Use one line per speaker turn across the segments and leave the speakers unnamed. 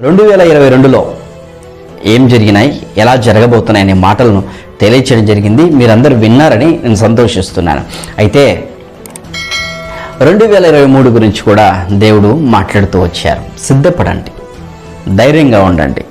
రెండు వేల ఇరవై రెండులో ఏం జరిగినాయి? ఎలా జరగబోతున్నాయి అనే మాటలను తెలియచేయడం జరిగింది. మీరందరూ విన్నారని నేను సంతోషిస్తున్నాను. అయితే రెండు వేల ఇరవై మూడు గురించి కూడా దేవుడు మాట్లాడుతూ వచ్చారు. సిద్ధపడండి. ధైర్యంగా ఉండండి.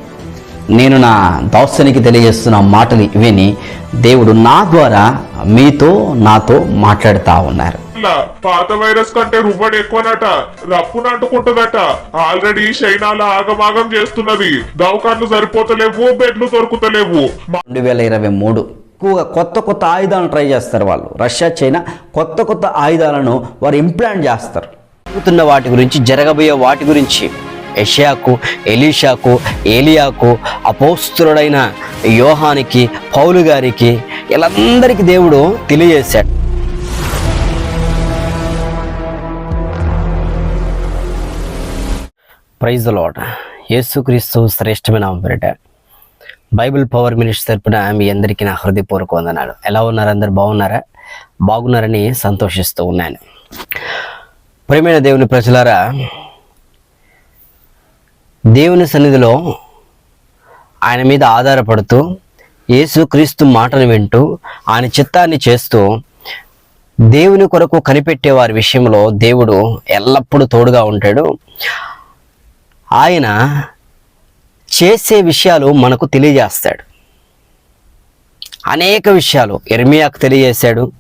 నేను నా దాస్యానికి తెలియజేస్తున్న మాటలు విని దేవుడు నా ద్వారా మీతో నాతో మాట్లాడుతూ ఉన్నారు.
ఇలా పాత వైరస్ కంటే రువ్వడు ఎక్కువనట. రప్పును అంటుకుంటుందట. ఆల్రెడీ చైనాల ఆగమాగం చేస్తున్నది. దవకాన్లు సరిపోతలేవు బెడ్లు దొరుకుతలేవు.
రెండు వేల ఇరవై మూడు ఎక్కువగా కొత్త కొత్త ఆయుధాలను ట్రై చేస్తారు వాళ్ళు. రష్యా చైనా కొత్త కొత్త ఆయుధాలను వారు ఇంప్లాంట్ చేస్తారు. జరుగుతున్న వాటి గురించి జరగబోయే వాటి గురించి యషయాకు ఎలీషాకు ఏలియాకు అపోస్తుడైన యోహానికి పౌలు గారికి వీళ్ళందరికీ దేవుడు తెలియజేశాడు. ప్రైజ్ లాడ్ యేసుక్రీస్తు శ్రేష్టమైన పేరిట. బైబిల్ పవర్ మినిస్టర్ తరపున మీ అందరికీ నా హృదయపూర్వక వందనాలు. ఎలా ఉన్నారు అందరు? బాగున్నారా? బాగున్నారని సంతోషిస్తూ ఉన్నాను. ప్రేమైన దేవుని ప్రజలారా దేవుని సన్నిధిలో ఆయన మీద ఆధారపడుతూ యేసుక్రీస్తు మాటను వింటూ ఆయన చిత్తాన్ని చేస్తూ దేవుని కొరకు కనిపెట్టే వారి విషయంలో దేవుడు ఎల్లప్పుడూ తోడుగా ఉంటాడు. ఆయన చేసే విషయాలు మనకు తెలియజేస్తాడు. అనేక విషయాలు ఎర్మియాకు తెలియజేశాడు.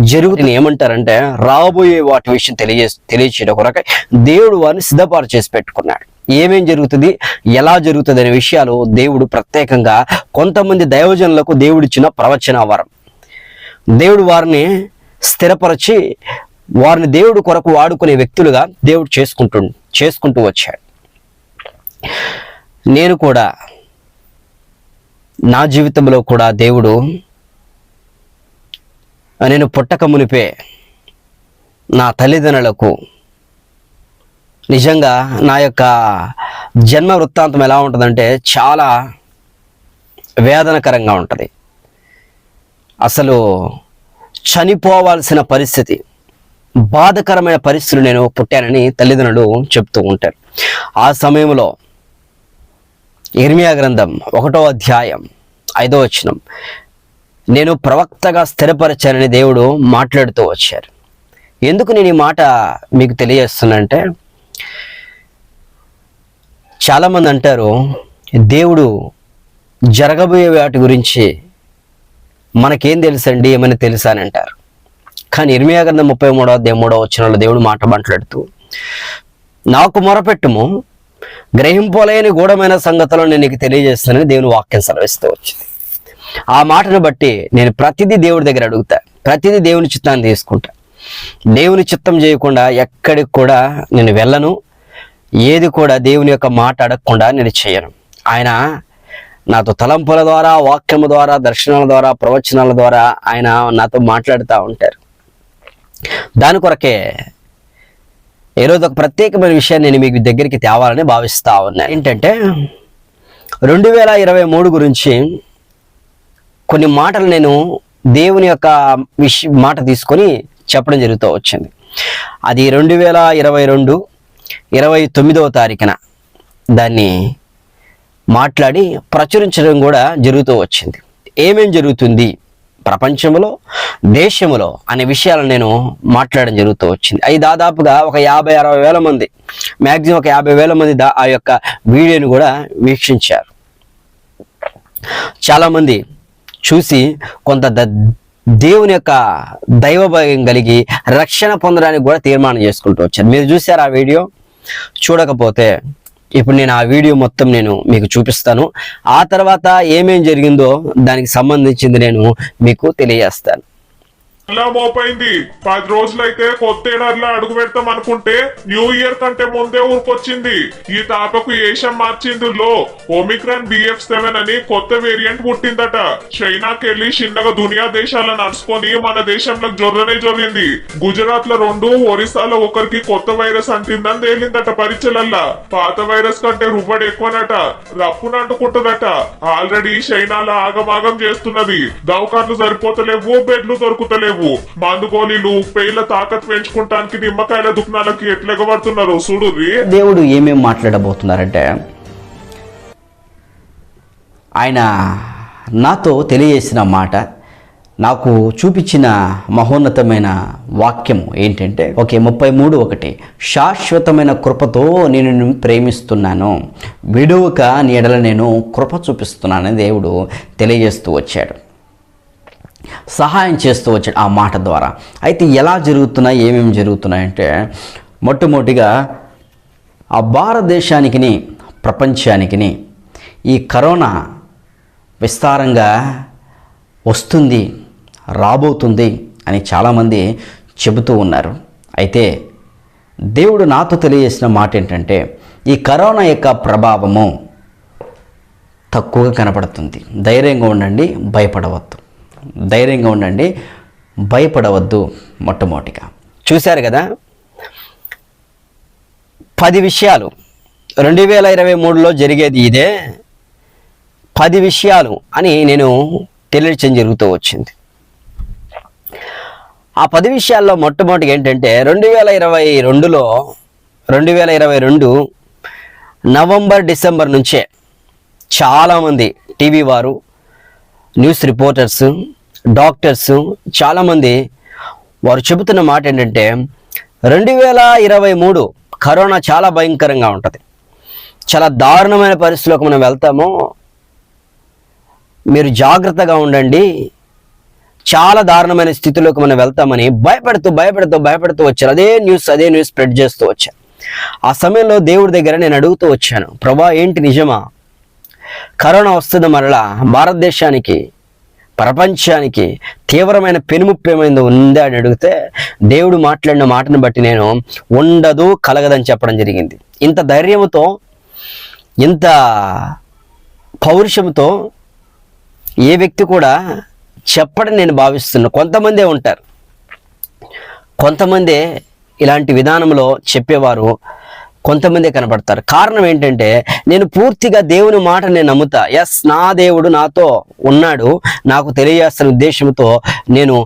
జరుగుతుంది ఏమంటారంటే రాబోయే వాటి విషయం తెలియజే తెలియచేయడం కొరకై దేవుడు వారిని సిద్ధపాటు చేసి పెట్టుకున్నాడు. ఏమేం జరుగుతుంది ఎలా జరుగుతుంది అనే విషయాలు దేవుడు ప్రత్యేకంగా కొంతమంది దైవజనులకు దేవుడిచ్చిన ప్రవచన వరం. దేవుడు వారిని స్థిరపరచి వారిని దేవుడు కొరకు వాడుకునే వ్యక్తులుగా దేవుడు చేసుకుంటు చేసుకుంటూ వచ్చాడు. నేను కూడా నా జీవితంలో కూడా దేవుడు నేను పుట్టక మునిపే నా తల్లిదండ్రులకు నిజంగా నా యొక్క జన్మ వృత్తాంతం ఎలా ఉంటుందంటే చాలా వేదనకరంగా ఉంటుంది. అసలు చనిపోవాల్సిన పరిస్థితి బాధకరమైన పరిస్థితులు నేను పుట్టానని తల్లిదండ్రులు చెప్తూ ఉంటారు. ఆ సమయంలో ఇర్మియా గ్రంథం ఒకటో అధ్యాయం ఐదో వచనం. నేను ప్రవక్తగా స్థిరపరచానని దేవుడు మాట్లాడుతూ వచ్చారు. ఎందుకు నేను ఈ మాట మీకు తెలియజేస్తున్నానంటే చాలామంది అంటారు దేవుడు జరగబోయే వాటి గురించి మనకేం తెలుసండి ఏమైనా తెలుసా అని అంటారు. కానీ ఇర్మియా గ్రంథం ముప్పై మూడో అధ్యాయం మూడో వచ్చిన దేవుడు మాట మాట్లాడుతూ నాకు మొరపెట్టుము గ్రహింపలేని గూఢమైన సంగతులను నేను నీకు తెలియజేస్తానని దేవుని వాక్యం సెలవిస్తూ వచ్చింది. ఆ మాటను బట్టి నేను ప్రతిదీ దేవుడి దగ్గర అడుగుతా ప్రతిదీ దేవుని చిత్తాన్ని తీసుకుంటా. దేవుని చిత్తం చేయకుండా ఎక్కడికి కూడా నేను వెళ్ళను ఏది కూడా దేవుని యొక్క మాట అడగకుండా నేను చేయను. ఆయన నాతో తలంపుల ద్వారా వాక్యము ద్వారా దర్శనాల ద్వారా ప్రవచనాల ద్వారా ఆయన నాతో మాట్లాడుతూ ఉంటారు. దాని కొరకే ఈరోజు ఒక ప్రత్యేకమైన విషయాన్ని నేను మీకు దగ్గరికి తేవాలని భావిస్తా ఉన్నా. ఏంటంటే రెండు వేల ఇరవై మూడు గురించి కొన్ని మాటలు నేను దేవుని యొక్క విష మాట తీసుకొని చెప్పడం జరుగుతూ వచ్చింది. అది రెండు వేల ఇరవై రెండు ఇరవై తొమ్మిదవ తారీఖున దాన్ని మాట్లాడి ప్రచురించడం కూడా జరుగుతూ వచ్చింది. ఏమేం జరుగుతుంది? ప్రపంచంలో దేశంలో అనే విషయాలను నేను మాట్లాడడం జరుగుతూ వచ్చింది. అవి దాదాపుగా ఒక యాభై అరవై వేల మంది మ్యాక్సిమం ఒక యాభై వేల మంది దా ఆ యొక్క వీడియోని కూడా వీక్షించారు. చాలామంది చూసి కొంత ద దేవుని యొక్క దైవభయం కలిగి రక్షణ పొందడానికి కూడా తీర్మానం చేసుకుంటూ వచ్చారు. మీరు చూసారు ఆ వీడియో? చూడకపోతే ఇప్పుడు నేను ఆ వీడియో మొత్తం నేను మీకు చూపిస్తాను. ఆ తర్వాత ఏమేం జరిగిందో దానికి సంబంధించింది నేను మీకు తెలియజేస్తాను.
ఇలా మోపైంది పది రోజులైతే కొత్త ఏడాదిలో అడుగు పెడతాం అనుకుంటే న్యూ ఇయర్ కంటే ముందే ఊరుకొచ్చింది. ఈ తాపకు ఏషం మార్చిందులో. ఒమిక్రాన్ బిఎఫ్ సెవెన్ అని కొత్త వేరియంట్ పుట్టిందట. చైనాకి వెళ్ళి చిన్నగా దునియా దేశాలను నడుచుకొని మన దేశంలోకి జొర్రనే జొరింది. గుజరాత్లో రెండు ఒరిస్సాలో ఒకరికి కొత్త వైరస్ అంటిందని తేలిందట పరీక్షలల్లా పాత వైరస్ కంటే రుబ్బడి ఎక్కువనట. రప్పున అంటుకుంటుందట. ఆల్రెడీ చైనాలో ఆగమాగం చేస్తున్నది. దవకాన్లు సరిపోతలేవు బెడ్లు దొరుకుతలేవు. మందు గోళీలు పేర్ల తాకత్ పెంచుకుంటానికి నిమ్మకాయల దుకాణాలకి ఎట్లెగబడుతున్నారు చూడు
దేవుడు ఏమేమి మాట్లాడబోతున్నారంటే ఆయన నాతో తెలియజేసిన మాట నాకు చూపించిన మహోన్నతమైన వాక్యం ఏంటంటే ఓకే ముప్పై మూడు ఒకటి. శాశ్వతమైన కృపతో నేను ప్రేమిస్తున్నాను. విడువక నీ ఎడల నేను కృప చూపిస్తున్నానని దేవుడు తెలియజేస్తూ వచ్చాడు. సహాయం చేస్తూ వచ్చాడు ఆ మాట ద్వారా. అయితే ఎలా జరుగుతున్నాయి ఏమేమి జరుగుతున్నాయంటే మొట్టమొదటిగా ఆ భారతదేశానికిని ప్రపంచానికిని ఈ కరోనా విస్తారంగా వస్తుంది రాబోతుంది అని చాలామంది చెబుతూ ఉన్నారు. అయితే దేవుడు నాతో తెలియజేసిన మాట ఏంటంటే ఈ కరోనా యొక్క ప్రభావము తక్కువగా కనపడుతుంది. ధైర్యంగా ఉండండి భయపడవద్దు. ధైర్యంగా ఉండండి భయపడవద్దు మొట్టమొదటిగా. చూశారు కదా? పది విషయాలు. రెండు వేల ఇరవై మూడులో జరిగేది ఇదే. పది విషయాలు అని నేను తెలియచం జరుగుతూ వచ్చింది. ఆ పది విషయాల్లో మొట్టమొదటి ఏంటంటే రెండు వేల ఇరవై రెండులో రెండు వేల ఇరవై రెండు నవంబర్ డిసెంబర్ నుంచే చాలామంది టీవీ వారు న్యూస్ రిపోర్టర్స్ డాక్టర్స్ చాలామంది వారు చెబుతున్న మాట ఏంటంటే రెండు వేల ఇరవై మూడు కరోనా చాలా భయంకరంగా ఉంటుంది. చాలా దారుణమైన పరిస్థితిలోకి మనం వెళ్తాము మీరు జాగ్రత్తగా ఉండండి. చాలా దారుణమైన స్థితిలోకి మనం వెళ్తామని భయపడుతూ భయపడుతూ భయపడుతూ వచ్చారు. అదే న్యూస్ అదే న్యూస్ స్ప్రెడ్ చేస్తూ వచ్చాను ఆ సమయంలో దేవుడి దగ్గర నేను అడుగుతూ వచ్చాను ప్రభా ఏంటి నిజమా? కరోనా వస్తుంది మరలా భారతదేశానికి ప్రపంచానికి తీవ్రమైన పెనుముప్పు ఏమైందో ఉందా అని అడిగితే దేవుడు మాట్లాడిన మాటను బట్టి నేను ఉండదు కలగదని చెప్పడం జరిగింది. ఇంత ధైర్యంతో ఇంత పౌరుషంతో ఏ వ్యక్తి కూడా చెప్పడం నేను భావిస్తున్నా. కొంతమందే ఉంటారు. కొంతమందే ఇలాంటి విధానంలో చెప్పేవారు. కొంతమందే కనబడతారు కారణం ఏంటంటే నేను పూర్తిగా దేవుని మాట నేను నమ్ముతా. ఎస్ నా దేవుడు నాతో ఉన్నాడు. నాకు తెలియజేస్తున్న ఉద్దేశంతో నేను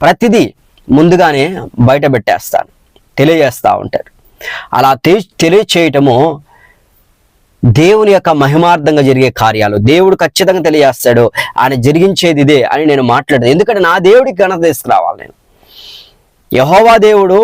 ప్రతిదీ ముందుగానే బయట పెట్టేస్తాను. తెలియజేస్తూ ఉంటారు. అలా తె తెలియచేయటము దేవుని యొక్క మహిమార్థంగా జరిగే కార్యాలు. దేవుడు ఖచ్చితంగా తెలియజేస్తాడు. ఆయన జరిగించేది ఇదే అని నేను మాట్లాడదు ఎందుకంటే నా దేవుడికి ఘనత తీసుకురావాలి నేను. యహోవా దేవుడు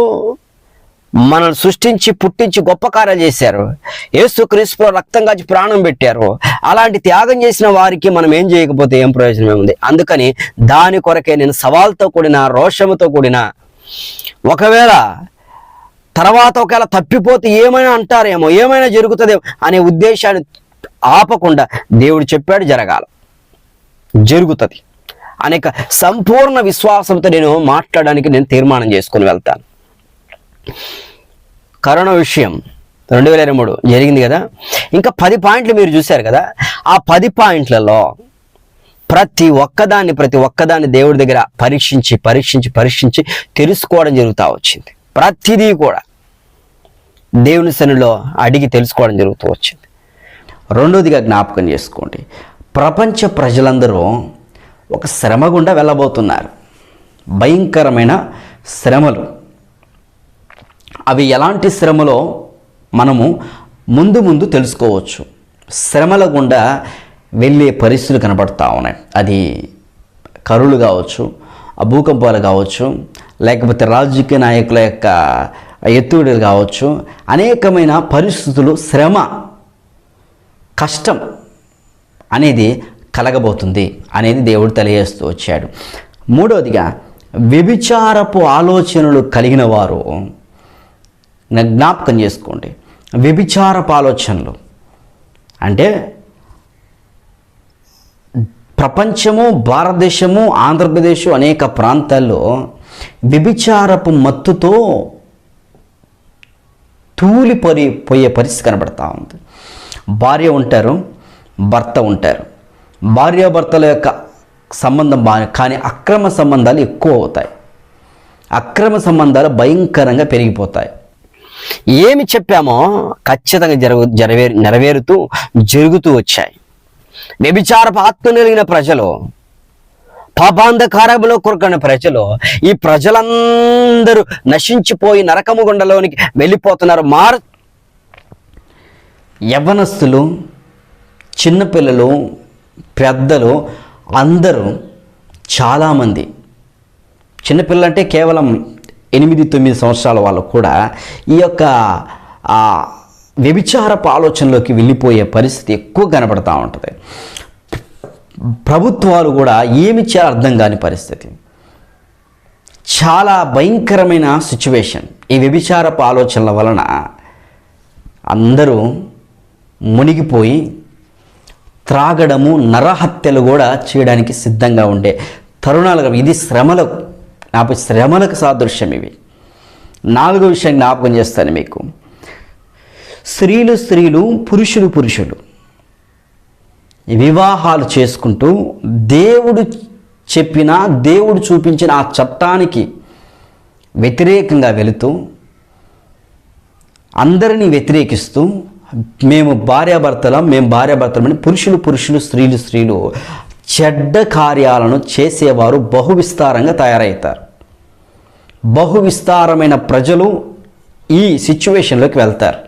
మనల్ని సృష్టించి పుట్టించి గొప్ప కార్యాలు చేశారు. యేసు క్రీస్తు రక్తం కాచి ప్రాణం పెట్టారు. అలాంటి త్యాగం చేసిన వారికి మనం ఏం చేయకపోతే ఏం ప్రయోజనం ఏముంది అందుకని దాని కొరకే నేను సవాల్తో కూడిన రోషముతో కూడిన ఒకవేళ తర్వాత ఒకవేళ తప్పిపోతే ఏమైనా అంటారేమో ఏమైనా జరుగుతుందేమో అనే ఉద్దేశాన్ని ఆపకుండా దేవుడు చెప్పాడు జరగాల. జరుగుతుంది. అనేక సంపూర్ణ విశ్వాసంతో నేను మాట్లాడడానికి నేను తీర్మానం చేసుకుని వెళ్తాను. కరోనా విషయం రెండు వేల ఇరవై మూడు జరిగింది కదా. ఇంకా పది పాయింట్లు మీరు చూశారు కదా. ఆ పది పాయింట్లలో ప్రతి ఒక్కదాన్ని ప్రతి ఒక్కదాన్ని దేవుడి దగ్గర పరీక్షించి పరీక్షించి పరీక్షించి తెలుసుకోవడం జరుగుతూ వచ్చింది. ప్రతిదీ కూడా దేవుని సన్నిలో అడిగి తెలుసుకోవడం జరుగుతూ వచ్చింది. రెండోదిగా జ్ఞాపకం చేసుకోండి. ప్రపంచ ప్రజలందరూ ఒక శ్రమ గుండా వెళ్ళబోతున్నారు. భయంకరమైన శ్రమలు. అవి ఎలాంటి శ్రమలో మనము ముందు ముందు తెలుసుకోవచ్చు. శ్రమల గుండా వెళ్ళే పరిస్థితులు కనబడతా ఉన్నాయి. అది కరువులు కావచ్చు ఆ భూకంపాలు కావచ్చు లేకపోతే రాజకీయ నాయకుల యొక్క ఎత్తుగడలు కావచ్చు అనేకమైన పరిస్థితులు శ్రమ కష్టం అనేది కలగబోతుంది అనేది దేవుడు తెలియజేస్తూ వచ్చాడు. మూడవదిగా వ్యభిచారపు ఆలోచనలు కలిగిన వారు జ్ఞాపకం చేసుకోండి. వ్యభిచారపు ఆలోచనలు అంటే ప్రపంచము భారతదేశము ఆంధ్రప్రదేశ్ అనేక ప్రాంతాల్లో వ్యభిచారపు మత్తుతో తూలిపరి పోయే పరిస్థితి కనబడతా ఉంది. భార్య ఉంటారు భర్త ఉంటారు. భార్యాభర్తల యొక్క సంబంధం బాగా కానీ అక్రమ సంబంధాలు ఎక్కువ అవుతాయి. అక్రమ సంబంధాలు భయంకరంగా పెరిగిపోతాయి. ఏమి చెప్పామో ఖచ్చితంగా జరుగు జరవే నెరవేరుతూ జరుగుతూ వచ్చాయి. వ్యభిచారపు ఆత్మ కలిగిన ప్రజలు పాపాంధకారములో కొరకని ప్రజలు ఈ ప్రజలందరూ నశించిపోయి నరకము గుండలోనికి వెళ్ళిపోతున్నారు. మార్ యవ్వనస్తులు చిన్నపిల్లలు పెద్దలు అందరూ చాలామంది. చిన్నపిల్లంటే కేవలం ఎనిమిది తొమ్మిది సంవత్సరాల వాళ్ళు కూడా ఈ యొక్క వ్యభిచారపు ఆలోచనలోకి వెళ్ళిపోయే పరిస్థితి ఎక్కువ కనబడతా ఉంటుంది. ప్రభుత్వాలు కూడా ఏమి చేయాలి అర్థం కాని పరిస్థితి. చాలా భయంకరమైన సిచ్యువేషన్ ఈ వ్యభిచారపు ఆలోచనల వలన అందరూ మునిగిపోయి త్రాగడము నరహత్యలు కూడా చేయడానికి సిద్ధంగా ఉండే తరుణాలు ఇది శ్రమలకు నాకు శ్రమలకు సాదృశ్యం ఇవి. నాలుగో విషయం జ్ఞాపకం చేస్తాను మీకు. స్త్రీలు స్త్రీలు పురుషులు పురుషులు. వివాహాలు చేసుకుంటూ దేవుడు చెప్పిన దేవుడు చూపించిన ఆ చట్టానికి వ్యతిరేకంగా వెళుతూ అందరినీ వ్యతిరేకిస్తూ మేము భార్యాభర్తలం మేము భార్యాభర్తలమని పురుషులు పురుషులు స్త్రీలు స్త్రీలు చెడ్డ కార్యాలను చేసేవారు బహు విస్తారంగా తయారవుతారు. బహు విస్తారమైన ప్రజలు ఈ సిచ్యువేషన్లోకి వెళ్తారు.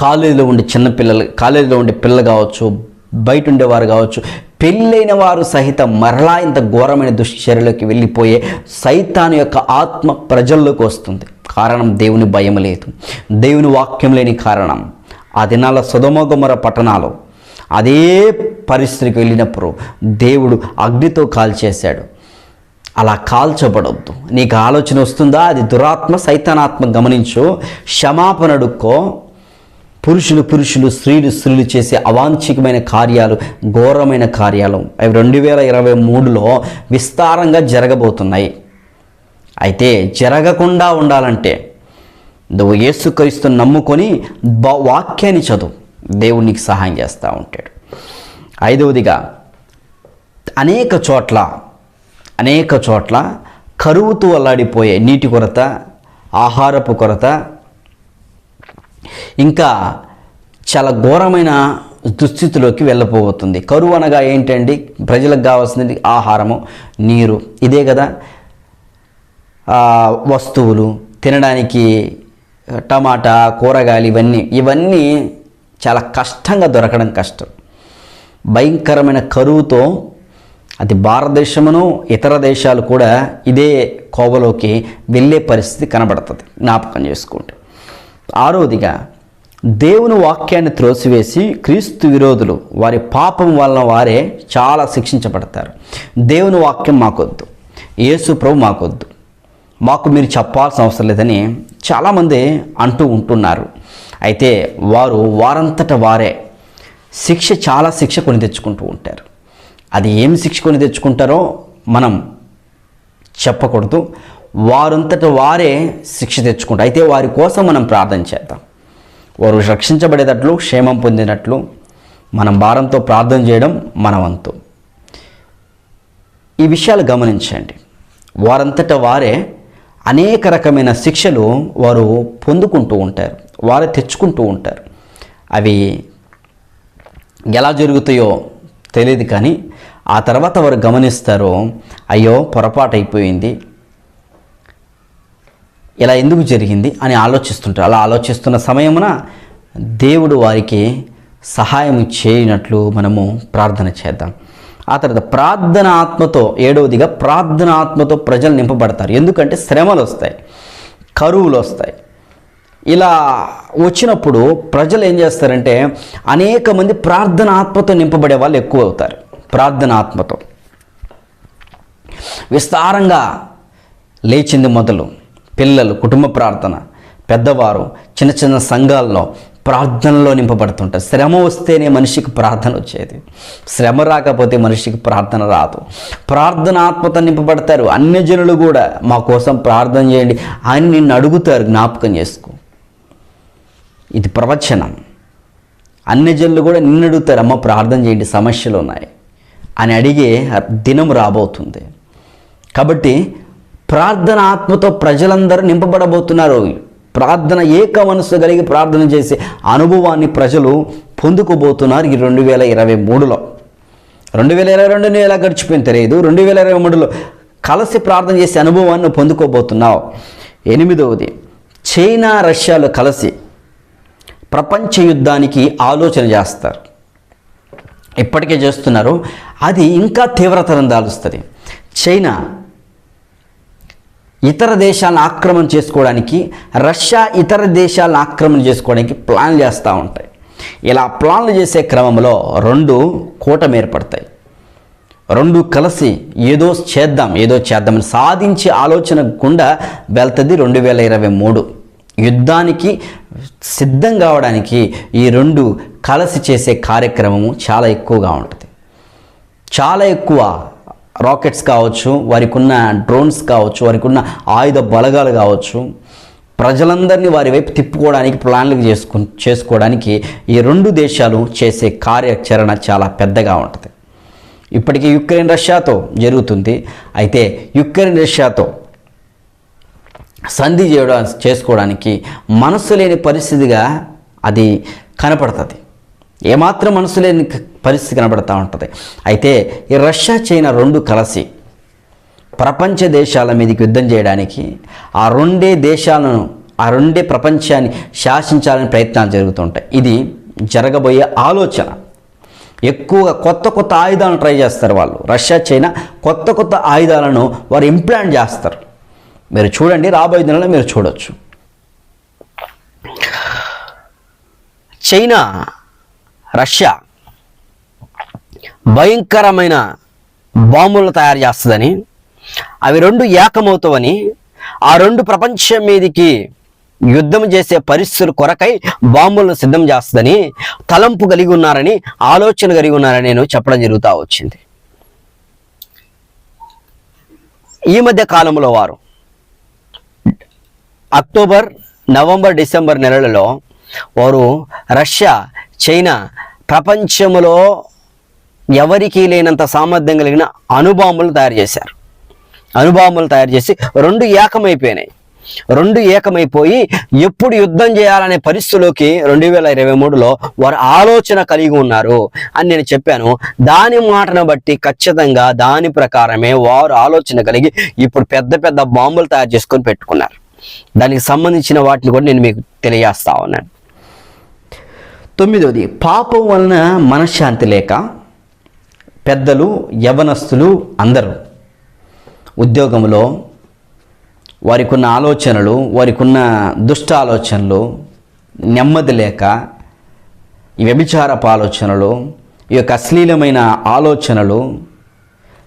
కాలేజీలో ఉండే చిన్నపిల్లలు కాలేజీలో ఉండే పిల్లలు కావచ్చు బయట ఉండేవారు కావచ్చు పెళ్ళైన వారు సహితం మరలా ఇంత ఘోరమైన దుశ్చర్యలోకి వెళ్ళిపోయే సైతాను యొక్క ఆత్మ ప్రజల్లోకి వస్తుంది. కారణం దేవుని భయం లేదు. దేవుని వాక్యం లేని కారణం. ఆ దినాల సుధమగుమర పట్టణాలు అదే పరిస్థితికి వెళ్ళినప్పుడు దేవుడు అగ్నితో కాల్చేశాడు అలా కాల్చబడొద్దు నీకు ఆలోచన వస్తుందా? అది దురాత్మ సైతానాత్మ గమనించు. క్షమాపణడుక్కో పురుషులు పురుషులు స్త్రీలు స్త్రీలు చేసే అవాంఛికమైన కార్యాలు ఘోరమైన కార్యాలు అవి రెండు వేల ఇరవై మూడులో విస్తారంగా జరగబోతున్నాయి. అయితే జరగకుండా ఉండాలంటే నువ్వు యేసుక్రీస్తుని నమ్ముకొని బ- వాక్యాన్ని చదువు. దేవుడు నీకు సహాయం చేస్తూ ఉంటాడు. ఐదవదిగా అనేక చోట్ల అనేక చోట్ల కరువుతో అల్లాడిపోయే నీటి కొరత ఆహారపు కొరత ఇంకా చాలా ఘోరమైన దుస్థితిలోకి వెళ్ళబోతుంది. కరువు అనగా ఏంటండి? ప్రజలకు కావాల్సింది ఆహారము నీరు. ఇదే కదా వస్తువులు తినడానికి టమాటా కూరగాయలు ఇవన్నీ. ఇవన్నీ చాలా కష్టంగా దొరకడం కష్టం. భయంకరమైన కరువుతో అది భారతదేశమును ఇతర దేశాలు కూడా ఇదే కోవలోకి వెళ్ళే పరిస్థితి కనబడుతుంది. జ్ఞాపకం చేసుకుంటే ఆరోదిగా దేవుని వాక్యాన్ని త్రోసివేసి క్రీస్తు విరోధులు వారి పాపం వలన వారే చాలా శిక్షించబడతారు. దేవుని వాక్యం మాకొద్దు. యేసు ప్రభు మాకొద్దు. మాకు మీరు చెప్పాల్సిన అవసరం లేదని చాలామంది అంటూ ఉంటున్నారు. అయితే వారు వారంతట వారే శిక్ష చాలా శిక్ష కొని తెచ్చుకుంటూ ఉంటారు. అది ఏం శిక్ష కొని తెచ్చుకుంటారో మనం చెప్పకూడదు. వారంతట వారే శిక్ష తెచ్చుకుంటారు అయితే వారి కోసం మనం ప్రార్థన చేద్దాం. వారు రక్షించబడేటట్లు క్షేమం పొందినట్లు మనం భారంతో ప్రార్థన చేయడం మన వంతు. ఈ విషయాలు గమనించండి. వారంతట వారే అనేక రకమైన శిక్షలు వారు పొందుకుంటూ ఉంటారు. వారే తెచ్చుకుంటూ ఉంటారు. అవి ఎలా జరుగుతాయో తెలియదు కానీ ఆ తర్వాత వారు గమనిస్తారు అయ్యో పొరపాటు అయిపోయింది ఇలా ఎందుకు జరిగింది అని ఆలోచిస్తుంటారు. అలా ఆలోచిస్తున్న సమయమున దేవుడు వారికి సహాయం చేయనట్లు మనము ప్రార్థన చేద్దాం. ఆ తర్వాత ప్రార్థన ఆత్మతో ఏడవదిగా ప్రార్థన ఆత్మతో ప్రజలు నింపబడతారు. ఎందుకంటే శ్రమలు వస్తాయి కరువులు వస్తాయి ఇలా వచ్చినప్పుడు ప్రజలు ఏం చేస్తారంటే అనేక మంది ప్రార్థనాత్మతో నింపబడే వాళ్ళు ఎక్కువ అవుతారు. ప్రార్థనాత్మతో. విస్తారంగా లేచింది మొదలు పిల్లలు కుటుంబ ప్రార్థన పెద్దవారు చిన్న చిన్న సంఘాల్లో ప్రార్థనలో నింపబడుతుంటారు. శ్రమ వస్తేనే మనిషికి ప్రార్థన వచ్చేది. శ్రమ రాకపోతే మనిషికి ప్రార్థన రాదు. ప్రార్థనాత్మత నింపబడతారు. నింపబడతారు అన్యజనులు కూడా మా కోసం ప్రార్థన చేయండి అని నిన్ను అడుగుతారు జ్ఞాపకం చేసుకో. ఇది ప్రవచనం. అన్యజనులు కూడా నిన్ను అడుగుతారు అమ్మ ప్రార్థన చేయండి సమస్యలు ఉన్నాయి అని అడిగే దినం రాబోతుంది. కాబట్టి ప్రార్థన ఆత్మతో ప్రజలందరూ నింపబడబోతున్నారు. ప్రార్థన ఏక మనసు కలిగి ప్రార్థన చేసే అనుభవాన్ని ప్రజలు పొందుకోబోతున్నారు ఈ రెండు వేల ఇరవై మూడులో. రెండు వేల ఇరవై రెండు ఎలా గడిచిపోయింది తెలియదు. రెండు వేల ఇరవై మూడులో కలిసి ప్రార్థన చేసే అనుభవాన్ని పొందుకోబోతున్నావు. ఎనిమిదవది చైనా రష్యాలు కలిసి ప్రపంచ యుద్ధానికి ఆలోచన చేస్తారు. ఇప్పటికే చేస్తున్నారు. అది ఇంకా తీవ్రతరం దాలుస్తుంది. చైనా ఇతర దేశాలను ఆక్రమణ చేసుకోవడానికి రష్యా ఇతర దేశాలను ఆక్రమణ చేసుకోవడానికి ప్లాన్ చేస్తూ ఉంటాయి. ఇలా ప్లాన్లు చేసే క్రమంలో రెండు కూటమి ఏర్పడతాయి. రెండు కలిసి ఏదో చేద్దాం ఏదో చేద్దామని సాధించే ఆలోచన గుండా వెళ్తుంది రెండు వేల ఇరవై మూడు. యుద్ధానికి సిద్ధం కావడానికి ఈ రెండు కలిసి చేసే కార్యక్రమము చాలా ఎక్కువగా ఉంటుంది. చాలా ఎక్కువ రాకెట్స్ కావచ్చు వారికి ఉన్న డ్రోన్స్ కావచ్చు వారికి ఉన్న ఆయుధ బలగాలు కావచ్చు ప్రజలందరినీ వారి వైపు తిప్పుకోవడానికి ప్లాన్లు చేసుకు చేసుకోవడానికి ఈ రెండు దేశాలు చేసే కార్యాచరణ చాలా పెద్దగా ఉంటుంది. ఇప్పటికీ యుక్రెయిన్ రష్యాతో జరుగుతుంది. అయితే యుక్రెయిన్ రష్యాతో సంధి చేయడం చేసుకోవడానికి మనసు లేని పరిస్థితిగా అది కనపడుతుంది. ఏమాత్రం మనసు లేని పరిస్థితి కనబడతా ఉంటుంది. అయితే ఈ రష్యా చైనా రెండు కలిసి ప్రపంచ దేశాల మీదకి యుద్ధం చేయడానికి ఆ రెండే దేశాలను ఆ రెండే ప్రపంచాన్ని శాసించాలని ప్రయత్నాలు జరుగుతుంటాయి. ఇది జరగబోయే ఆలోచన. ఎక్కువగా కొత్త కొత్త ఆయుధాలను ట్రై చేస్తారు వాళ్ళు. రష్యా చైనా కొత్త కొత్త ఆయుధాలను వారు ఇంప్లాంట్ చేస్తారు. మీరు చూడండి రాబోయే దినాల్లో మీరు చూడొచ్చు.
చైనా రష్యా భయంకరమైన బాంబులను తయారు చేస్తుందని అవి రెండు ఏకమవుతావని ఆ రెండు ప్రపంచం మీదికి యుద్ధం చేసే పరిస్థితుల కొరకై బాంబులను సిద్ధం చేస్తుందని తలంపు కలిగి ఉన్నారని ఆలోచన కలిగి ఉన్నారని నేను చెప్పడం జరుగుతూ వచ్చింది. ఈ మధ్య కాలంలో వారు అక్టోబర్ నవంబర్ డిసెంబర్ నెలలలో వారు రష్యా చైనా ప్రపంచంలో ఎవరికీ లేనంత సామర్థ్యం కలిగిన అణుబాంబులు తయారు చేశారు. అణుబాంబులు తయారు చేసి రెండు ఏకమైపోయినాయి. రెండు ఏకమైపోయి ఎప్పుడు యుద్ధం చేయాలనే పరిస్థితిలోకి రెండు వేల ఇరవై మూడులో వారు ఆలోచన కలిగి ఉన్నారు అని నేను చెప్పాను. దాని మాటను బట్టి ఖచ్చితంగా దాని ప్రకారమే వారు ఆలోచన కలిగి ఇప్పుడు పెద్ద పెద్ద బాంబులు తయారు చేసుకొని పెట్టుకున్నారు. దానికి సంబంధించిన వాటిని కూడా నేను మీకు తెలియజేస్తా ఉన్నాను.
తొమ్మిదవది పాపం వలన మనశ్శాంతి లేక పెద్దలు యవనస్తులు అందరూ ఉద్యోగంలో వారికి ఉన్న ఆలోచనలు వారికి ఉన్న దుష్ట ఆలోచనలు నెమ్మది లేక వ్యభిచారపు ఆలోచనలు ఈ యొక్క అశ్లీలమైన ఆలోచనలు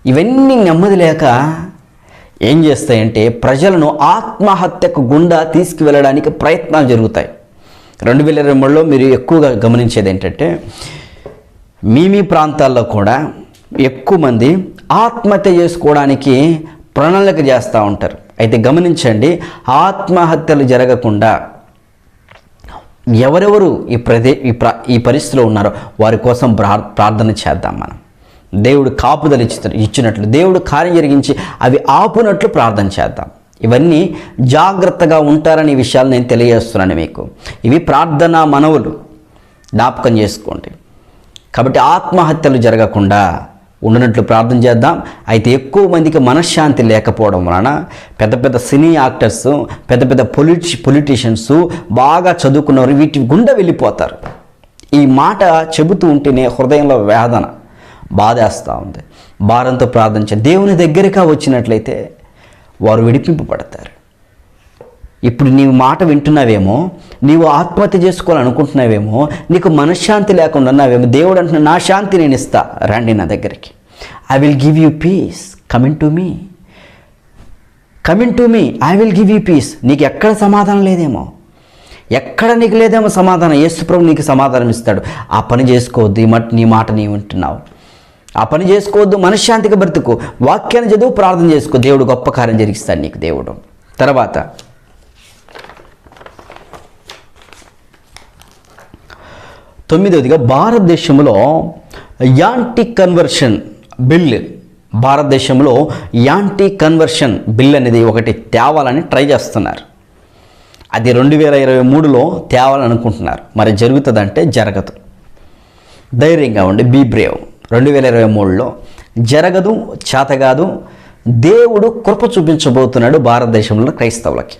ఇవన్నీ నెమ్మది లేక ఏం చేస్తాయంటే ప్రజలను ఆత్మహత్యకు గుండా తీసుకువెళ్ళడానికి ప్రయత్నాలు జరుగుతాయి. రెండు వేల ఇరవై మూడులో మీరు ఎక్కువగా గమనించేది ఏంటంటే మీ మీ ప్రాంతాల్లో కూడా ఎక్కువ మంది ఆత్మహత్య చేసుకోవడానికి ప్రణాళిక చేస్తూ ఉంటారు. అయితే గమనించండి ఆత్మహత్యలు జరగకుండా ఎవరెవరు ఈ ప్రదే ఈ ప్ర ఈ పరిస్థితిలో ఉన్నారో వారి కోసం ప్రా- ప్రార్థన చేద్దాం మనం. దేవుడు కాపుదలు ఇచ్చినట్లు దేవుడు కార్యం జరిగించి అవి ఆపునట్లు ప్రార్థన చేద్దాం. ఇవన్నీ జాగ్రత్తగా ఉంటారనే విషయాలు నేను తెలియజేస్తున్నాను మీకు. ఇవి ప్రార్థనా మనవులు జ్ఞాపకం చేసుకోండి. కాబట్టి ఆత్మహత్యలు జరగకుండా ఉండనట్లు ప్రార్థన చేద్దాం. అయితే ఎక్కువ మందికి మనశ్శాంతి లేకపోవడం వలన పెద్ద పెద్ద సినీ యాక్టర్స్ పెద్ద పెద్ద పొలిటి పొలిటీషియన్స్ బాగా చదువుకున్నవారు వీటి గుండా వెళ్ళిపోతారు. ఈ మాట చెబుతూ ఉంటేనే హృదయంలో వేదన బాధేస్తూ ఉంది. భారంతో ప్రార్థించే దేవుని దగ్గరగా వచ్చినట్లయితే వారు విడిపింపబడతారు. ఇప్పుడు నీవు మాట వింటున్నావేమో నీవు ఆత్మహత్య చేసుకోవాలనుకుంటున్నావేమో నీకు మనశ్శాంతి లేకుండా ఉన్నావేమో దేవుడు అంటున్నా నా శాంతి నేను ఇస్తా రండి నా దగ్గరికి. I will give you peace coming to me coming to me I will give you peace నీకు ఎక్కడ సమాధానం లేదేమో? ఎక్కడ నీకు లేదేమో సమాధానం? యేసుప్రభు నీకు సమాధానం ఇస్తాడు. ఆ పని చేసుకోవద్దు. ఈ మాట నీ మాట నీవు వింటున్నావు. ఆ పని చేసుకోవద్దు మనశ్శాంతిగా బ్రతుకు. వాక్యాన్ని చదువు ప్రార్థన చేసుకో. దేవుడు గొప్ప కార్యం జరిగిస్తాడు నీకు దేవుడు. తర్వాత తొమ్మిదవదిగా భారతదేశంలో యాంటీ కన్వర్షన్ బిల్. భారతదేశంలో యాంటీ కన్వర్షన్ బిల్ అనేది ఒకటి తేవాలని ట్రై చేస్తున్నారు. అది రెండు వేల ఇరవై మూడులో తేవాలనుకుంటున్నారు మరి జరుగుతుందంటే జరగదు. ధైర్యంగా ఉండి బీ బ్రేవ్. రెండు వేల ఇరవై మూడులో జరగదు చేత కాదు దేవుడు కృప చూపించబోతున్నాడు భారతదేశంలో క్రైస్తవులకి.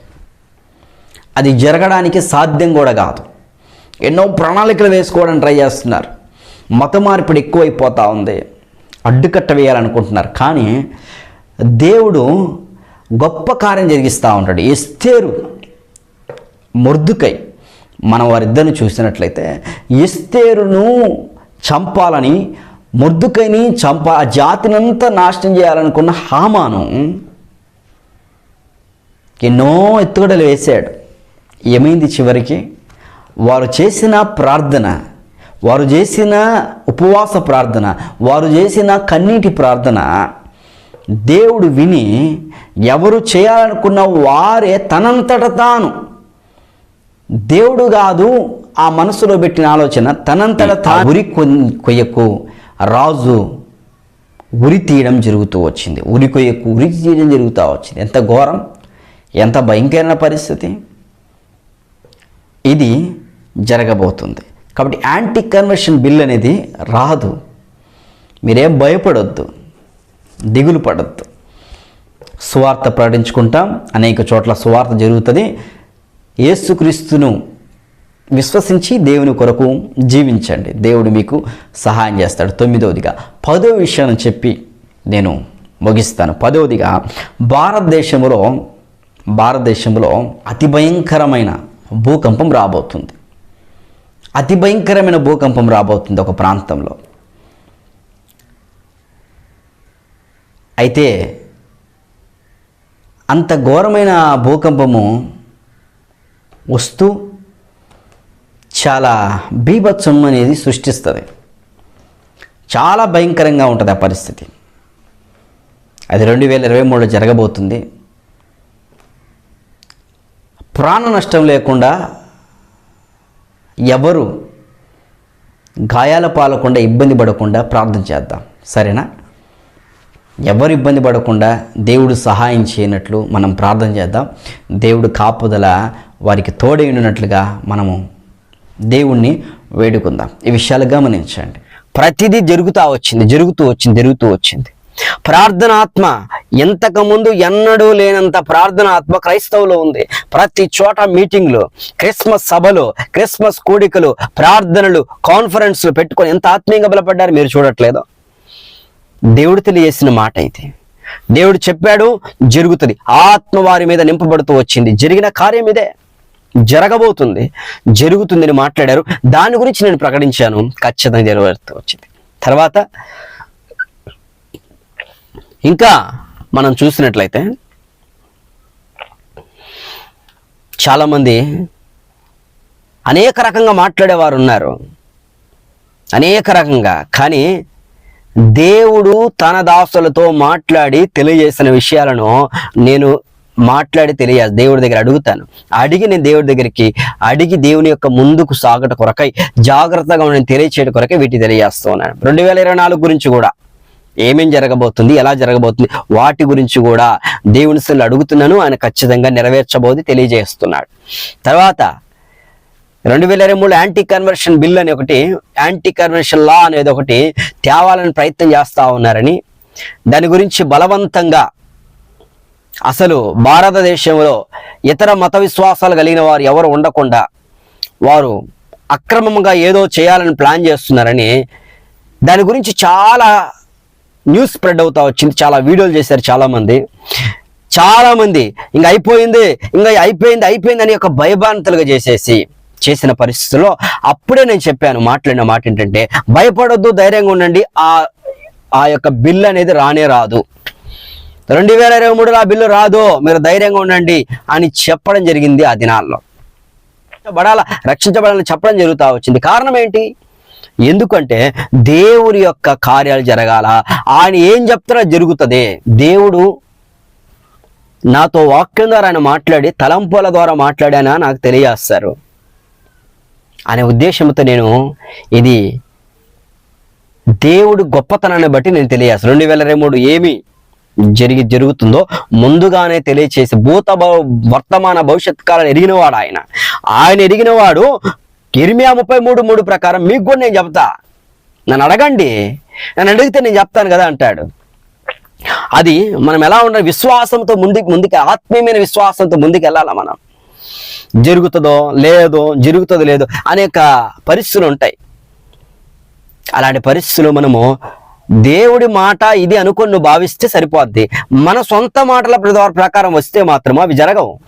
అది జరగడానికి సాధ్యం కూడా కాదు. ఎన్నో ప్రణాళికలు వేసుకోవడానికి ట్రై చేస్తున్నారు.
మత మార్పిడి ఎక్కువైపోతూ ఉంది. అడ్డుకట్ట వేయాలనుకుంటున్నారు. కానీ దేవుడు గొప్ప కార్యం జరిగిస్తూ ఉంటాడు. ఎస్తేరు మొర్దుకై మనం వారిద్దరిని చూసినట్లయితే ఎస్తేరును చంపాలని మొర్దుకైని చంప ఆ జాతినంతా నాశనం చేయాలనుకున్న హామాను ఎన్నో ఎత్తుగడలు వేశాడు. ఏమైంది చివరికి? వారు చేసిన ప్రార్థన వారు చేసిన ఉపవాస ప్రార్థన వారు చేసిన కన్నీటి ప్రార్థన దేవుడు విని ఎవరు చేయాలనుకున్న వారే తనంతట తాను. దేవుడు కాదు ఆ మనసులో పెట్టిన ఆలోచన తనంతట తా ఉరి కొయ్యకు. రాజు ఉరి తీయడం జరుగుతూ వచ్చింది. ఉరి ఉరి తీయడం జరుగుతూ వచ్చింది. ఎంత ఘోరం? ఎంత భయంకరమైన పరిస్థితి? ఇది జరగబోతుంది. కాబట్టి యాంటీ కన్వర్షన్ బిల్ అనేది రాదు. మీరేం భయపడొద్దు. దిగులు పడద్దు. సువార్త ప్రకటించుకుంటాం. అనేక చోట్ల సువార్త జరుగుతుంది. యేసుక్రీస్తును విశ్వసించి దేవుని కొరకు జీవించండి. దేవుడు మీకు సహాయం చేస్తాడు. తొమ్మిదవదిగా పదో విషయాన్ని చెప్పి నేను ముగిస్తాను. పదవదిగా భారతదేశంలో భారతదేశంలో అతి భయంకరమైన భూకంపం రాబోతుంది. అతి భయంకరమైన భూకంపం రాబోతుంది ఒక ప్రాంతంలో. అయితే అంత ఘోరమైన భూకంపము వస్తూ చాలా బీభత్సం అనేది సృష్టిస్తుంది. చాలా భయంకరంగా ఉంటుంది ఆ పరిస్థితి. అది రెండు వేల ఇరవై మూడులో జరగబోతుంది. ప్రాణ నష్టం లేకుండా ఎవరు గాయాల పాలకుండా ఇబ్బంది పడకుండా ప్రార్థన చేద్దాం. సరేనా? ఎవరు ఇబ్బంది పడకుండా దేవుడు సహాయం చేయనట్లు మనం ప్రార్థన చేద్దాం. దేవుడు కాపుదల వారికి తోడైనట్లుగా మనము దేవుణ్ణి వేడుకుందాం. ఈ విషయాలు గమనించండి.
ప్రతిదీ జరుగుతూ వచ్చింది జరుగుతూ వచ్చింది జరుగుతూ వచ్చింది. ప్రార్థనాత్మ ఇంతకుముందు ముందు ఎన్నడూ లేనంత ప్రార్థనాత్మ క్రైస్తవులో ఉంది. ప్రతి చోట మీటింగ్లు క్రిస్మస్ సభలు క్రిస్మస్ కూడికలు ప్రార్థనలు కాన్ఫరెన్స్లు పెట్టుకొని ఎంత ఆత్మీయంగా బలపడ్డారు మీరు చూడట్లేదు? దేవుడు తెలియజేసిన మాట అయితే దేవుడు చెప్పాడు జరుగుతుంది. ఆత్మ వారి మీద నింపబడుతూ వచ్చింది. జరిగిన కార్యం ఇదే. జరగబోతుంది జరుగుతుందని మాట్లాడారు. దాని గురించి నేను ప్రకటించాను. ఖచ్చితంగా జరగబడుతూ వచ్చింది. తర్వాత ఇంకా మనం చూసినట్లయితే చాలామంది అనేక రకంగా మాట్లాడేవారు ఉన్నారు. అనేక రకంగా. కానీ దేవుడు తన దాసులతో మాట్లాడి తెలియజేసిన విషయాలను నేను మాట్లాడి తెలియాలి. దేవుడి దగ్గర అడుగుతాను. అడిగి నేను దేవుడి దగ్గరికి అడిగి దేవుని యొక్క ముందుకు సాగట కొరకై జాగ్రత్తగా నేను తెలియచేయడం కొరకై వీటి తెలియజేస్తున్నాను. రెండు వేల ఇరవై నాలుగు గురించి కూడా ఏమేం జరగబోతుంది ఎలా జరగబోతుంది వాటి గురించి కూడా దేవుని సెల్లు అడుగుతున్నాను. ఆయన ఖచ్చితంగా నెరవేర్చబోది తెలియజేస్తున్నాడు. తర్వాత రెండు వేల ఇరవై మూడు యాంటీ కన్వర్షన్ బిల్ అని ఒకటి యాంటీ కన్వర్షన్ లా అనేది ఒకటి తేవాలని ప్రయత్నం చేస్తూ ఉన్నారని దాని గురించి బలవంతంగా అసలు భారతదేశంలో ఇతర మత విశ్వాసాలు కలిగిన వారు ఎవరు ఉండకుండా వారు అక్రమంగా ఏదో చేయాలని ప్లాన్ చేస్తున్నారని దాని గురించి చాలా న్యూస్ స్ప్రెడ్ అవుతా వచ్చింది చాలా వీడియోలు చేశారు చాలామంది. చాలామంది ఇంకా అయిపోయింది ఇంకా అయిపోయింది అయిపోయింది అని ఒక భయభాంతలుగా చేసేసి చేసిన పరిస్థితుల్లో అప్పుడే నేను చెప్పాను మాట్లాడిన మాట ఏంటంటే భయపడొద్దు ధైర్యంగా ఉండండి ఆ ఆ యొక్క బిల్ అనేది రానే రాదు. రెండు వేల ఇరవై మూడులో ఆ బిల్లు రాదు. మీరు ధైర్యంగా ఉండండి అని చెప్పడం జరిగింది ఆ దినాల్లో. బడాల రక్షించబడాలని చెప్పడం జరుగుతూ వచ్చింది. కారణం ఏంటి? ఎందుకంటే దేవుని యొక్క కార్యాలు జరగాల. ఆయన ఏం చెప్తారో జరుగుతుంది. దేవుడు నాతో వాక్యం ద్వారా ఆయన మాట్లాడి తలంపుల ద్వారా మాట్లాడానా నాకు తెలియజేస్తారు. అనే ఉద్దేశంతో నేను ఇది దేవుడు గొప్పతనాన్ని బట్టి నేను తెలియజేస్తాను. రెండు వేల ఇరవై మూడు ఏమి? జరిగి జరుగుతుందో ముందుగానే తెలియచేసి భూత భవ- వర్తమాన భవిష్యత్ కాలం ఎరిగినవాడు ఆయన. ఆయన ఎరిగినవాడు ఇరిమియా ముప్పై మూడు మూడు ప్రకారం మీకు కూడా నేను చెప్తా. నన్ను అడగండి. నన్ను అడిగితే నేను చెప్తాను కదా అంటాడు. అది మనం ఎలా ఉండాలి? విశ్వాసంతో ముందుకు ముందుకు ఆత్మీయమైన విశ్వాసంతో ముందుకు వెళ్ళాలా మనం? జరుగుతుందో లేదో జరుగుతుందో లేదో అనేక పరిస్థితులు ఉంటాయి. అలాంటి పరిస్థితులు మనము దేవుడి మాట ఇది అనుకొని నువ్వు భావిస్తే సరిపోద్ది. మన సొంత మాటల ప్రకారం వస్తే మాత్రం అవి జరగవు.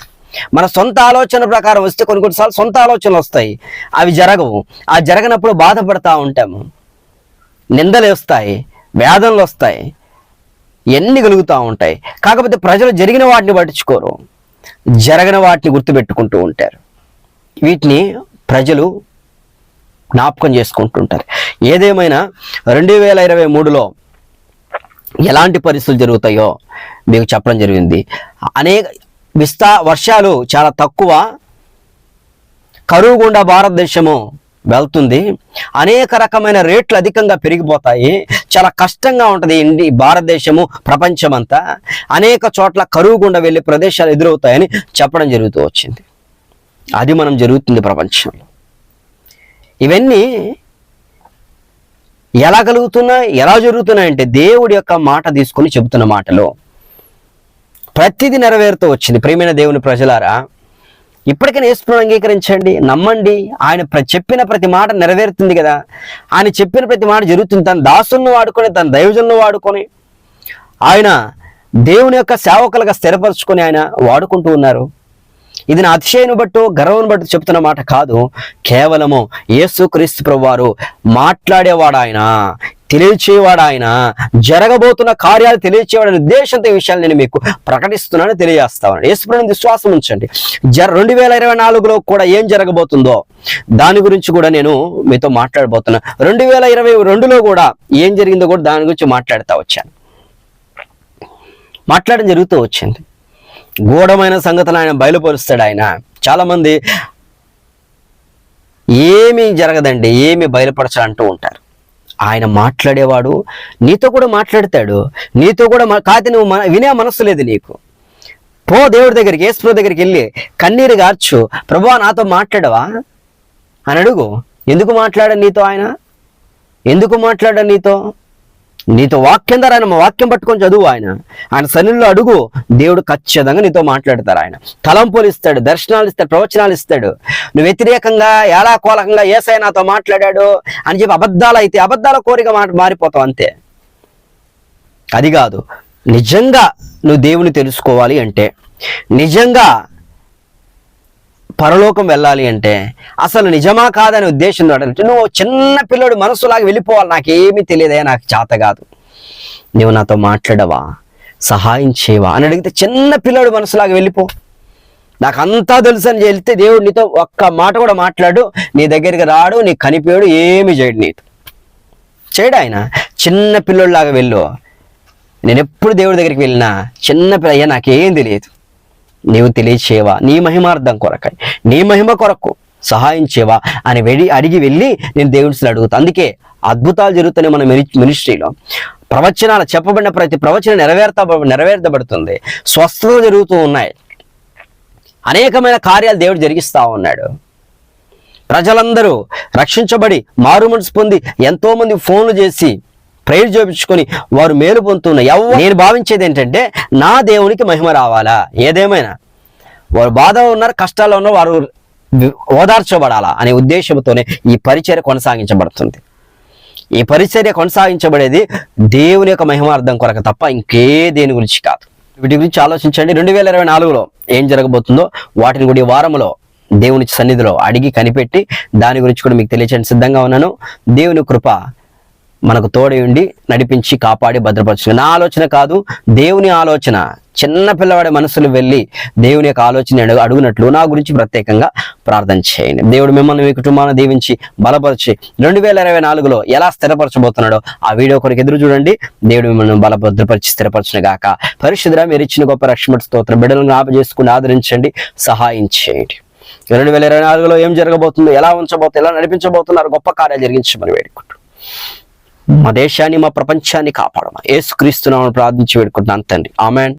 మన సొంత ఆలోచన ప్రకారం వస్తే కొన్ని కొన్నిసార్లు సొంత ఆలోచనలు వస్తాయి. అవి జరగవు. ఆ జరగనప్పుడు బాధపడతా ఉంటాము. నిందలు వస్తాయి. వేదనలు వస్తాయి. ఎన్ని కలుగుతూ ఉంటాయి. కాకపోతే ప్రజలు జరిగిన వాటిని పట్టించుకోరు. జరగని వాటిని గుర్తుపెట్టుకుంటూ ఉంటారు. వీటిని ప్రజలు జ్ఞాపకం చేసుకుంటుంటారు. ఏదేమైనా రెండు వేల ఇరవై మూడులో ఎలాంటి పరిస్థితులు జరుగుతాయో మీకు చెప్పడం జరిగింది. అనేక విస్తా వర్షాలు చాలా తక్కువ కరువు గుండా భారతదేశము వెళ్తుంది. అనేక రకమైన రేట్లు అధికంగా పెరిగిపోతాయి. చాలా కష్టంగా ఉంటుంది ఇండి భారతదేశము ప్రపంచమంతా. అనేక చోట్ల కరువు గుండా వెళ్ళే ప్రదేశాలు ఎదురవుతాయని చెప్పడం జరుగుతూ వచ్చింది. అది మనం జరుగుతుంది ప్రపంచంలో. ఇవన్నీ ఎలా కలుగుతున్నాయి ఎలా జరుగుతున్నాయంటే దేవుడి యొక్క మాట తీసుకొని చెబుతున్న మాటలో. ప్రతిదీ నెరవేరుతూ వచ్చింది. ప్రియమైన దేవుని ప్రజలారా ఇప్పటికైనా యేసుప్రభుని అంగీకరించండి నమ్మండి. ఆయన ప్ర- చెప్పిన ప్రతి మాట నెరవేరుతుంది కదా. ఆయన చెప్పిన ప్రతి మాట జరుగుతుంది. తన దాసులను వాడుకొని తన దైవజనులను వాడుకొని ఆయన దేవుని యొక్క సేవకులుగా స్థిరపరచుకొని ఆయన వాడుకుంటూ ఉన్నారు. ఇది నా అతిశయను బట్టు గర్వం బట్టు చెప్తున్న మాట కాదు. కేవలము యేసుక్రీస్తు ప్రభువారు ప్రభు వారు మాట్లాడేవాడు ఆయన తెలియచేవాడు ఆయన జరగబోతున్న కార్యాలు తెలియచేవాడని ఉద్దేశంతో ఈ విషయాలు నేను మీకు ప్రకటిస్తున్నాను తెలియజేస్తాను యేసుప్రభుని విశ్వాసం ఉంచండి. జర రెండు వేల ఇరవై నాలుగులో కూడా ఏం జరగబోతుందో దాని గురించి కూడా నేను మీతో మాట్లాడబోతున్నా. రెండు వేల ఇరవై రెండులో కూడా ఏం జరిగిందో కూడా దాని గురించి మాట్లాడుతూ వచ్చాను. మాట్లాడడం జరుగుతూ వచ్చింది. గూఢమైన సంగతులు ఆయన బయలుపరుస్తాడు ఆయన. చాలామంది ఏమీ జరగదండి ఏమి బయలుపరచాలంటూ ఉంటారు. ఆయన మాట్లాడేవాడు నీతో కూడా మాట్లాడతాడు నీతో కూడా కాదు నువ్వు మన- వినే మనస్సు లేదు నీకు. పో దేవుడి దగ్గరికి యేసుప్రభు దగ్గరికి వెళ్ళి కన్నీరు గార్చు ప్రభా నాతో మాట్లాడవా? అని అడుగు. ఎందుకు మాట్లాడ నీతో ఆయన? ఎందుకు మాట్లాడ నీతో? నీతో వాక్యం ద్వారా ఆయన మా వాక్యం పట్టుకొని చదువు ఆయన. ఆయన సన్నిలో అడుగు. దేవుడు ఖచ్చితంగా నీతో మాట్లాడతారు ఆయన. తలంపులు ఇస్తాడు దర్శనాలు ఇస్తాడు ప్రవచనాలు ఇస్తాడు. నువ్వు వ్యతిరేకంగా ఏలాకోలకంగా ఏసై నాతో మాట్లాడాడు అని చెప్పి అబద్ధాలు అయితే అబద్ధాల కోరిక మాట మారిపోతావు అంతే. అది కాదు. నిజంగా నువ్వు దేవుని తెలుసుకోవాలి అంటే నిజంగా పరలోకం వెళ్ళాలి అంటే అసలు నిజమా కాదనే ఉద్దేశం అంటే నువ్వు చిన్న పిల్లడు మనసులాగా వెళ్ళిపోవాలి. నాకేమీ తెలియదే నాకు చేత కాదు. నువ్వు నాతో మాట్లాడవా? సహాయం చేయవా? అని అడిగితే చిన్న పిల్లడు మనసులాగా వెళ్ళిపో. నాకు అంతా తెలుసు అని వెళ్తే దేవుడు నీతో ఒక్క మాట కూడా మాట్లాడు. నీ దగ్గరికి రాడు నీ కనిపించడు ఏమి చేయడు నీతో. చేయడు ఆయన? చిన్న పిల్లడిలాగా వెళ్ళు. నేను ఎప్పుడు దేవుడి దగ్గరికి వెళ్ళినా చిన్న పిల్ల అయ్యా నాకేం తెలియదు. నీవు తెలియచేవా నీ మహిమార్థం కొరకై నీ మహిమ కొరకు సహాయించేవా అని వెళ్ళి అడిగి వెళ్ళి నేను దేవుడిని అడుగుతా. అందుకే అద్భుతాలు జరుగుతున్నాయి మన మిని- మినిస్ట్రీలో. ప్రవచనాలు చెప్పబడిన ప్రతి ప్రవచనం నెరవేర్త నెరవేర్చబడుతుంది. స్వస్థత జరుగుతూ ఉన్నాయి. అనేకమైన కార్యాలు దేవుడు జరిగిస్తూ ఉన్నాడు. ప్రజలందరూ రక్షించబడి మారు మనసు పొంది ఎంతోమంది ఫోన్లు చేసి ప్రేయర్ చూపించుకొని వారు మేలు పొందుతున్న ఎవ నేను భావించేది ఏంటంటే నా దేవునికి మహిమ రావాలా? ఏదేమైనా. వారు బాధ ఉన్నారు కష్టాల్లో ఉన్నారు వారు ఓదార్చబడాలా అనే ఉద్దేశంతోనే ఈ పరిచర్య కొనసాగించబడుతుంది. ఈ పరిచర్య కొనసాగించబడేది దేవుని యొక్క మహిమార్థం కొరకు తప్ప ఇంకే దేని గురించి కాదు. వీటి గురించి ఆలోచించండి. రెండు వేల ఇరవై నాలుగులో ఏం జరగబోతుందో వాటిని కూడా వారంలో దేవుని సన్నిధిలో అడిగి కనిపెట్టి దాని గురించి కూడా మీకు తెలియచేయండి సిద్ధంగా ఉన్నాను. దేవుని కృప మనకు తోడై ఉండి నడిపించి కాపాడి భద్రపరచు నా ఆలోచన కాదు దేవుని ఆలోచన. చిన్న పిల్లవాడి మనసులు వెళ్ళి దేవుని యొక్క ఆలోచన అడుగు అడుగునట్లు నా గురించి ప్రత్యేకంగా ప్రార్థన చేయండి. దేవుడు మిమ్మల్ని మీ కుటుంబాన్ని దీవించి బలపరిచి రెండు వేల ఇరవై నాలుగులో ఎలా స్థిరపరచబోతున్నాడో ఆ వీడియో కొరకు ఎదురు చూడండి. దేవుడు మిమ్మల్ని బలభద్రపరిచి స్థిరపరచిన గాక. పరిశుద్ధ మీరు ఇచ్చిన గొప్ప రక్షణ స్తోత్రం. బిడ్డలను జ్ఞాప చేసుకుని ఆదరించండి సహాయం చేయండి. రెండు వేల ఇరవై నాలుగులో ఏం జరగబోతుందో ఎలా ఉంచబోతుందో ఎలా నడిపించబోతున్నారు గొప్ప కార్యాలు జరిగించమని వేడుకుంటూ మా దేశాన్ని మా ప్రపంచాన్ని కాపాడమని. ఏసుక్రీస్తున్నామని ప్రార్థించి వేడుకుంటున్నాను తండ్రి. ఆమెన్.